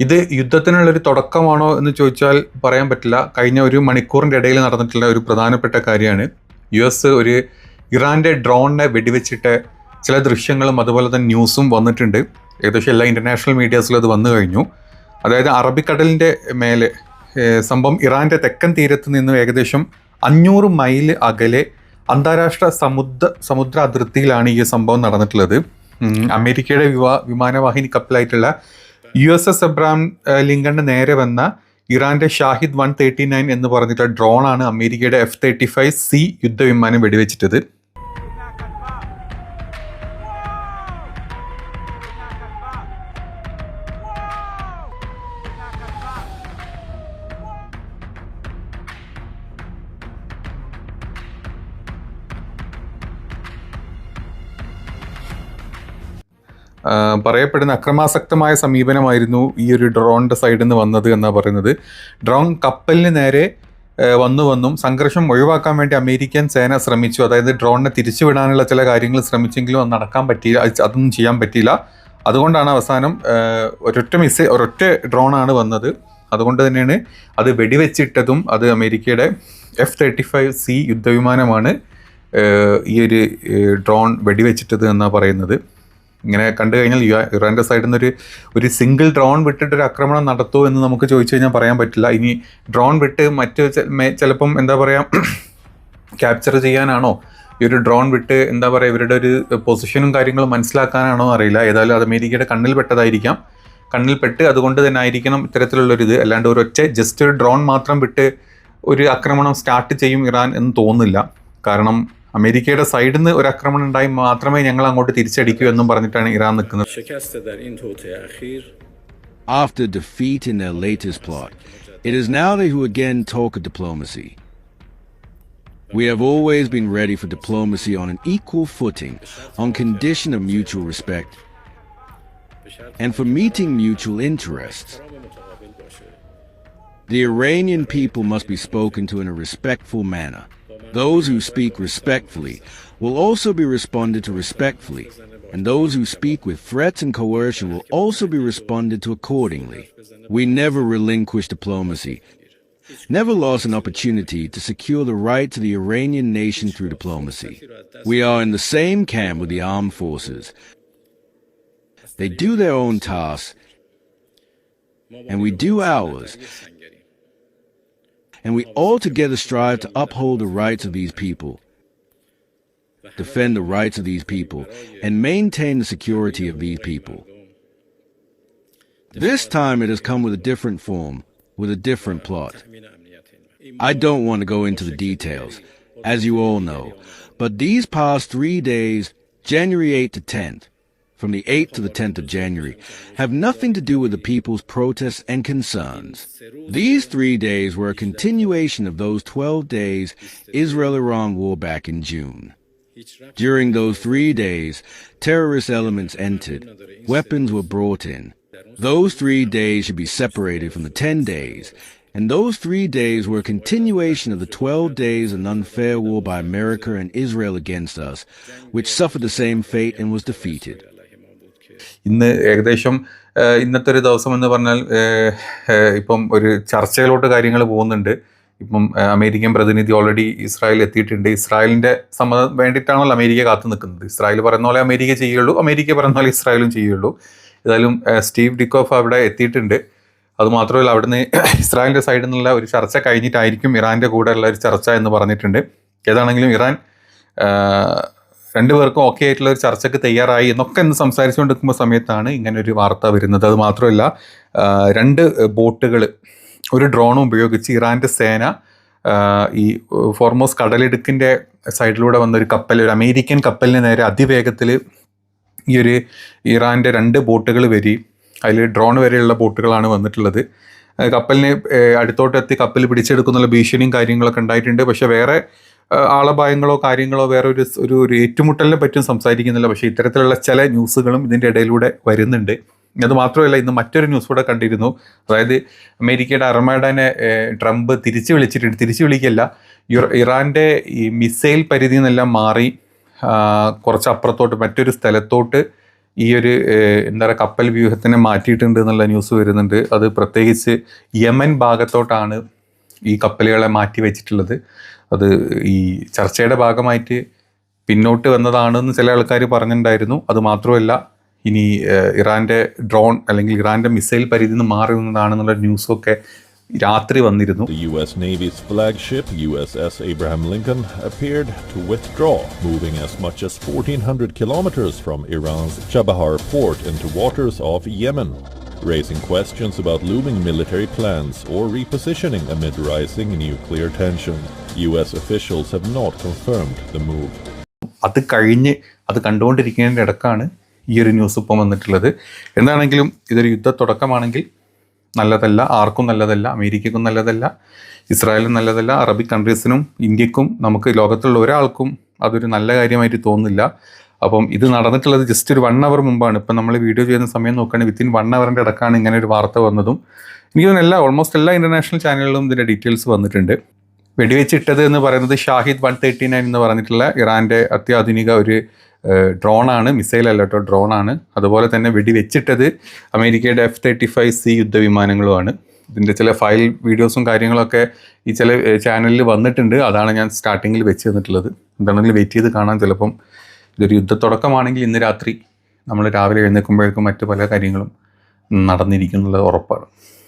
ഇത് യുദ്ധത്തിനുള്ളൊരു തുടക്കമാണോ എന്ന് ചോദിച്ചാൽ പറയാൻ പറ്റില്ല. കഴിഞ്ഞ ഒരു മണിക്കൂറിന്റെ ഇടയിൽ നടന്നിട്ടുള്ള ഒരു പ്രധാനപ്പെട്ട കാര്യമാണ്. യു എസ് ഒരു ഇറാന്റെ ഡ്രോണിനെ വെടിവെച്ചിട്ട് ചില ദൃശ്യങ്ങളും അതുപോലെ തന്നെ ന്യൂസും വന്നിട്ടുണ്ട്. ഏകദേശം എല്ലാ ഇന്റർനാഷണൽ മീഡിയാസിലും അത് വന്നു കഴിഞ്ഞു. അതായത് അറബിക്കടലിന്റെ മേലെ സംഭവം ഇറാന്റെ തെക്കൻ തീരത്ത് നിന്നും ഏകദേശം അഞ്ഞൂറ് മൈൽ അകലെ അന്താരാഷ്ട്ര സമുദ്ര സമുദ്ര അതിർത്തിയിലാണ് ഈ സംഭവം നടന്നിട്ടുള്ളത്. അമേരിക്കയുടെ വിവാ വിമാനവാഹിനി കപ്പലായിട്ടുള്ള യു എസ് എസ് എബ്രാം ലിങ്കണിന് നേരെ വന്ന ഇറാന്റെ ഷാഹിദ് വൺ തേർട്ടി നയൻ എന്ന് പറഞ്ഞിട്ടുള്ള ഡ്രോണാണ് അമേരിക്കയുടെ എഫ് തേർട്ടി ഫൈവ് സി യുദ്ധവിമാനം വെടിവെച്ചിട്ടത്. പറയപ്പെടുന്ന അക്രമാസക്തമായ സമീപനമായിരുന്നു ഈ ഒരു ഡ്രോണിന്റെ സൈഡിൽ നിന്ന് വന്നത് എന്നാണ് പറയുന്നത്. ഡ്രോൺ കപ്പലിന് നേരെ ആ, വന്നു വന്നും സംഘർഷം ഒഴിവാക്കാൻ വേണ്ടി അമേരിക്കൻ സേന ശ്രമിച്ചു. അതായത് ഡ്രോണിനെ തിരിച്ചുവിടാനുള്ള ചില കാര്യങ്ങൾ ശ്രമിച്ചെങ്കിലും അത് നടക്കാൻ പറ്റിയില്ല. അതൊന്നും ചെയ്യാൻ പറ്റിയില്ല. അതുകൊണ്ടാണ് അവസാനം ഒരൊറ്റ മിസ് ഒരൊറ്റ ഡ്രോണാണ് വന്നത്. അതുകൊണ്ട് തന്നെയാണ് അത് വെടിവെച്ചിട്ടതും അത് അമേരിക്കയുടെ എഫ് തേർട്ടി ഫൈവ് സി യുദ്ധവിമാനമാണ് ഈ ഒരു ഡ്രോൺ വെടിവെച്ചിട്ടത് എന്നാണ് പറയുന്നത്. ഇങ്ങനെ കണ്ടു കഴിഞ്ഞാൽ ഇറാന്റെ സൈഡിൽ നിന്നൊരു ഒരു സിംഗിൾ ഡ്രോൺ വിട്ടിട്ട് ഒരു ആക്രമണം നടത്തുമോ എന്ന് നമുക്ക് ചോദിച്ചു കഴിഞ്ഞാൽ പറയാൻ പറ്റില്ല. ഇനി ഡ്രോൺ വിട്ട് മറ്റ് ചിലപ്പം എന്താ പറയുക ക്യാപ്ചർ ചെയ്യാനാണോ? ഈ ഒരു ഡ്രോൺ വിട്ട് എന്താ പറയുക ഇവരുടെ ഒരു പൊസിഷനും കാര്യങ്ങളും മനസ്സിലാക്കാനാണോ അറിയില്ല. ഏതായാലും അത് അമേരിക്കയുടെ കണ്ണിൽ പെട്ടതായിരിക്കാം. കണ്ണിൽ പെട്ട് അതുകൊണ്ട് തന്നെ ആയിരിക്കണം ഇത്തരത്തിലുള്ളൊരിത് അല്ലാണ്ട് ഒരു ഒറ്റ ജസ്റ്റ് ഒരു ഡ്രോൺ മാത്രം വിട്ട് ഒരു ആക്രമണം സ്റ്റാർട്ട് ചെയ്യും ഇറാൻ എന്ന് തോന്നുന്നില്ല. കാരണം അമേരിക്കയുടെ സൈഡിൽ നിന്ന് ഒരു ആക്രമണം ഉണ്ടായി മാത്രമേ ഞങ്ങൾ അങ്ങോട്ട് തിരിച്ചടിക്കൂ എന്നും പറഞ്ഞിട്ടാണ് ഇറാൻ നിൽക്കുന്നത് After defeat in their latest plot, it is now they who again talk of diplomacy. We have always been ready for diplomacy on an equal footing, on condition of mutual respect, and for meeting mutual interests. The Iranian people must be spoken to in a respectful manner. Those who speak respectfully will also be responded to respectfully, and those who speak with threats and coercion will also be responded to accordingly. We never relinquish diplomacy, never lost an opportunity to secure the right to the Iranian nation through diplomacy. We are in the same camp with the armed forces. They do their own tasks, and we do ours, and we all together strive to uphold the rights of these people, defend the rights of these people, and maintain the security of these people. This time it has come with a different form, with a different plot. I don't want to go into the details, as you all know, but these past three days, January 8th to 10th, from the 8th to the 10th of January, have nothing to do with the people's protests and concerns. These three days were a continuation of those 12 days Israel-Iran war back in June. During those three days, terrorist elements entered, weapons were brought in. Those three days should be separated from the 10 days, and those three days were a continuation of the 12 days of unfair war by America and Israel against us, which suffered the same fate and was defeated. ഇന്ന് ഏകദേശം ഇന്നത്തെ ഒരു ദിവസം എന്ന് പറഞ്ഞാൽ ഇപ്പം ഒരു ചർച്ചയിലോട്ട് കാര്യങ്ങൾ പോകുന്നുണ്ട്. ഇപ്പം അമേരിക്കൻ പ്രതിനിധി ഓൾറെഡി ഇസ്രായേൽ എത്തിയിട്ടുണ്ട്. ഇസ്രായേലിന്റെ സമ്മതം വേണ്ടിയിട്ടാണല്ലോ അമേരിക്ക കാത്തു നിൽക്കുന്നത്. ഇസ്രായേൽ പറയുന്ന പോലെ അമേരിക്ക ചെയ്യുള്ളൂ അമേരിക്ക പറയുന്ന പോലെ ഇസ്രായേലും ചെയ്യുള്ളൂ ഏതായാലും സ്റ്റീവ് ഡിക്കോഫ് അവിടെ എത്തിയിട്ടുണ്ട്. അതുമാത്രമല്ല അവിടുന്ന് ഇസ്രായേലിന്റെ സൈഡിൽ നിന്നുള്ള ഒരു ചർച്ച കഴിഞ്ഞിട്ടായിരിക്കും ഇറാന്റെ കൂടെയുള്ള ഒരു ചർച്ച എന്ന് പറഞ്ഞിട്ടുണ്ട്. ഏതാണെങ്കിലും ഇറാൻ രണ്ടുപേർക്കും ഓക്കെ ആയിട്ടുള്ള ഒരു ചർച്ചയ്ക്ക് തയ്യാറായി എന്നൊക്കെ ഇന്ന് സംസാരിച്ചുകൊണ്ടിരിക്കുമ്പോൾ സമയത്താണ് ഇങ്ങനെ ഒരു വാർത്ത വരുന്നത്. അത് മാത്രമല്ല രണ്ട് ബോട്ടുകൾ ഒരു ഡ്രോണും ഉപയോഗിച്ച് ഇറാന്റെ സേന ഈ ഫോർമോസ് കടലിടുക്കിന്റെ സൈഡിലൂടെ വന്ന ഒരു കപ്പൽ ഒരു അമേരിക്കൻ കപ്പലിന് നേരെ അതിവേഗത്തിൽ ഈ ഒരു ഇറാന്റെ രണ്ട് ബോട്ടുകൾ വരി അതിൽ ഡ്രോൺ വരെയുള്ള ബോട്ടുകളാണ് വന്നിട്ടുള്ളത്. കപ്പലിനെ എത്തി കപ്പൽ പിടിച്ചെടുക്കുന്നുള്ള ഭീഷണിയും കാര്യങ്ങളൊക്കെ ഉണ്ടായിട്ടുണ്ട്. പക്ഷേ വേറെ ആളപായങ്ങളോ കാര്യങ്ങളോ വേറെ ഒരു ഒരു ഏറ്റുമുട്ടലിനെ പറ്റും സംസാരിക്കുന്നില്ല. പക്ഷേ ഇത്തരത്തിലുള്ള ചില ന്യൂസുകളും ഇതിന്റെ ഇടയിലൂടെ വരുന്നുണ്ട്. അത് മാത്രമല്ല ഇന്ന് മറ്റൊരു ന്യൂസ് കൂടെ കണ്ടിരുന്നു. അതായത് അമേരിക്കയുടെ അർമാഡനെ ട്രംപ് തിരിച്ചു വിളിച്ചിട്ടുണ്ട്. തിരിച്ചു വിളിക്കല്ല ഇറാന്റെ ഈ മിസൈൽ പരിധി നിന്നെല്ലാം മാറി കുറച്ച് അപ്പുറത്തോട്ട് മറ്റൊരു സ്ഥലത്തോട്ട് ഈ ഒരു എന്താ പറയുക കപ്പൽ വ്യൂഹത്തിനെ മാറ്റിയിട്ടുണ്ട് എന്നുള്ള ന്യൂസ് വരുന്നുണ്ട്. അത് പ്രത്യേകിച്ച് യമൻ ഭാഗത്തോട്ടാണ് ഈ കപ്പലുകളെ മാറ്റി വെച്ചിട്ടുള്ളത് അത് ഈ ചർച്ചയുടെ ഭാഗമായിട്ട് പിന്നോട്ട് വന്നതാണെന്ന് ചില ആൾക്കാർ പറഞ്ഞിട്ടുണ്ടായിരുന്നു അത് മാത്രമല്ല ഇനി ഇറാന്റെ ഡ്രോൺ അല്ലെങ്കിൽ ഇറാന്റെ മിസൈൽ പരിധി നിന്ന് മാറി നിന്നതാണെന്നുള്ള ന്യൂസൊക്കെ രാത്രി വന്നിരുന്നു The U.S. Navy's flagship, USS Abraham Lincoln, appeared to withdraw, moving as much as 1,400 kilometers from Iran's Chabahar port into waters of Yemen, raising questions about looming military plans or repositioning amid rising nuclear tension. U.S. officials have not confirmed the move. അത് കഴിഞ്ഞ് അത് കണ്ടുകൊണ്ടിരിക്കുന്നതിന്റെ ഇടക്കാണ് ഈ ഒരു news ഇപ്പം വന്നിട്ടുള്ളത് എന്താണെങ്കിലും ഇതൊരു യുദ്ധ തുടക്കമാണെങ്കിൽ നല്ലതല്ല ആർക്കും നല്ലതല്ല അമേരിക്കക്കും നല്ലതല്ല ഇസ്രായേലും നല്ലതല്ല അറബിക് കൺട്രീസിനും ഇന്ത്യക്കും നമുക്ക് ലോകത്തുള്ള ഒരാൾക്കും അതൊരു നല്ല കാര്യമായിട്ട് തോന്നുന്നില്ല അപ്പം ഇത് നടന്നിട്ടുള്ളത് ജസ്റ്റ് ഒരു വൺ അവർ മുമ്പാണ്. ഇപ്പം നമ്മൾ വീഡിയോ ചെയ്യുന്ന സമയം നോക്കുകയാണെങ്കിൽ വിത്തിൻ വൺ അവറിന്റെ ഇടക്കാണ് ഇങ്ങനെ ഒരു വാർത്ത വന്നതും. എനിക്ക് എല്ലാ ഓൾമോസ്റ്റ് എല്ലാ ഇന്റർനാഷണൽ ചാനലുകളും ഇതിന്റെ ഡീറ്റെയിൽസ് വന്നിട്ടുണ്ട്. വെടിവെച്ചിട്ടത് എന്ന് പറയുന്നത് ഷാഹിദ് വൺ തേർട്ടി നയൻ എന്ന് പറഞ്ഞിട്ടുള്ള ഇറാന്റെ അത്യാധുനിക ഒരു ഡ്രോണാണ് മിസൈൽ അല്ല കേട്ടോ ഡ്രോണാണ് അതുപോലെ തന്നെ വെടിവെച്ചിട്ടത് അമേരിക്കയുടെ എഫ് തേർട്ടി ഫൈവ് സി യുദ്ധവിമാനങ്ങളുമാണ്. ഇതിന്റെ ചില ഫയൽ വീഡിയോസും കാര്യങ്ങളൊക്കെ ഈ ചില ചാനലിൽ വന്നിട്ടുണ്ട്. അതാണ് ഞാൻ സ്റ്റാർട്ടിങ്ങിൽ വെച്ച് തന്നിട്ടുള്ളത്. എന്താണെങ്കിലും വെയിറ്റ് ചെയ്ത് കാണാൻ ചിലപ്പം ഇതൊരു യുദ്ധ തുടക്കമാണെങ്കിൽ ഇന്ന് രാത്രി നമ്മൾ രാവിലെ എഴുന്നേൽക്കുമ്പോഴേക്കും മറ്റു പല കാര്യങ്ങളും നടന്നിരിക്കുന്നുള്ളത് ഉറപ്പാണ്.